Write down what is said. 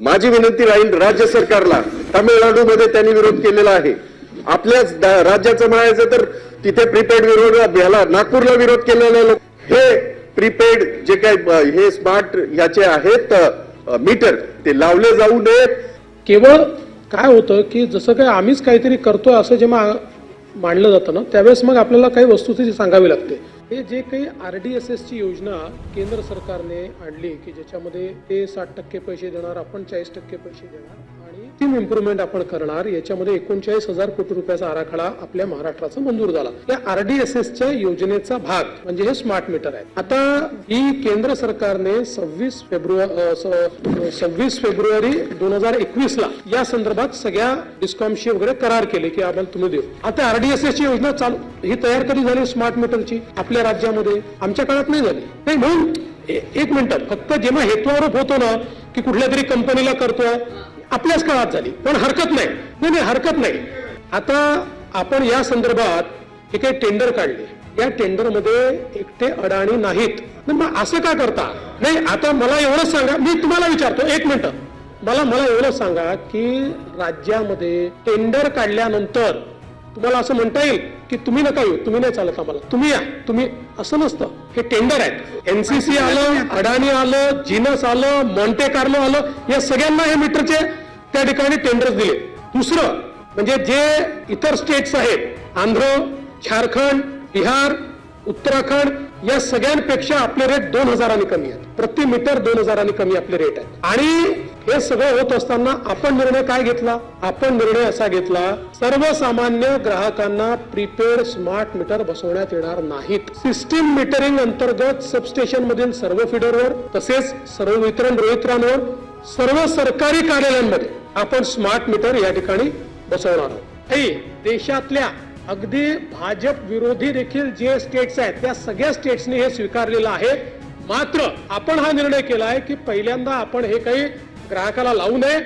माझी विनंती राहील राज्य सरकारला तामिळनाडूमध्ये त्यांनी विरोध केलेला आहे. आपल्याच राज्याचं म्हणायचं तर तिथे प्रीपेड विरोध याला नागपूरला विरोध केलेला हे प्रीपेड जे काही हे स्मार्ट ह्याचे आहेत मीटर ते लावले जाऊ नयेत. केवळ काय होतं की जसं काही आम्हीच काहीतरी करतोय असं जेव्हा मांडलं जातं ना त्यावेळेस मग आपल्याला काही वस्तुस्थिती सांगावी लागते. हे जे काही आर डी एस एसची योजना केंद्र सरकारने आणली की ज्याच्यामध्ये ते साठ टक्के पैसे देणार आपण चाळीस टक्के पैसे देणार आणि टीम इम्प्रुव्हमेंट आपण करणार. याच्यामध्ये एकोणचाळीस हजार कोटी रुपयाचा आराखडा आपल्या महाराष्ट्राचा मंजूर झाला. या आरडीएसएसच्या योजनेचा भाग म्हणजे हे स्मार्ट मीटर आहे. आता ही केंद्र सरकारने सव्वीस फेब्रुवारी सव्वीस फेब्रुवारी दोन हजार एकवीस ला या संदर्भात सगळ्या डिस्कॉमशी वगैरे करार केले की आम्हाला तुम्ही देऊ. आता आरडीएसएस ची योजना चालू ही तयार कधी झाली स्मार्ट मीटरची आपल्या राज्यामध्ये. आमच्या काळात नाही झाली. नाही म्हणून एक मिनिट. फक्त जेव्हा हेतुआरोप होतो ना की कुठल्या तरी कंपनीला करतोय आपल्याच काळात झाली. पण हरकत नाही. नाही नाही हरकत नाही. आता आपण या संदर्भात हे काही टेंडर काढले. या टेंडरमध्ये एकटे अडाणी नाहीत. मग असं का करता? नाही आता मला एवढंच सांगा. मी तुम्हाला विचारतो एक मिनिट. मला मला एवढं सांगा की राज्यामध्ये टेंडर काढल्यानंतर तुम्हाला असं म्हणता येईल की तुम्ही नका येऊ तुम्ही नाही चालत आम्हाला. तुम्ही या तुम्ही असं नसतं. हे टेंडर आहेत. एनसीसी आलं अडाणी आलं जिनस आलं मॉन्टे कार्लो आलं या सगळ्यांना हे मीटरचे त्या ठिकाणी टेंडर्स दिले. दुसरं म्हणजे जे इतर स्टेट्स आहेत आंध्र झारखंड बिहार उत्तराखंड या सगळ्यांपेक्षा आपले रेट दोन हजारांनी कमी आहेत. प्रति मीटर दोन हजारांनी कमी आपले रेट आहेत. आणि हे सगळं होत असताना आपण निर्णय काय घेतला? आपण निर्णय असा घेतला सर्वसामान्य ग्राहकांना प्रीपेड स्मार्ट मीटर बसवण्यात येणार नाहीत. सिस्टीम मीटरिंग अंतर्गत सबस्टेशन मधील सर्व फीडरवर तसेच सर्व वितरण रोहित्रांवर सर्व सरकारी कार्यालयांमध्ये आपण स्मार्ट मीटर या ठिकाणी बसवणार आहोत. हे देशातल्या अगदी भाजप विरोधी देखील जे स्टेट्स आहेत त्या सगळ्या स्टेट्सनी हे स्वीकारलेलं आहे. मात्र आपण हा निर्णय केला आहे की पहिल्यांदा आपण हे काही ग्राहकाला लावू नये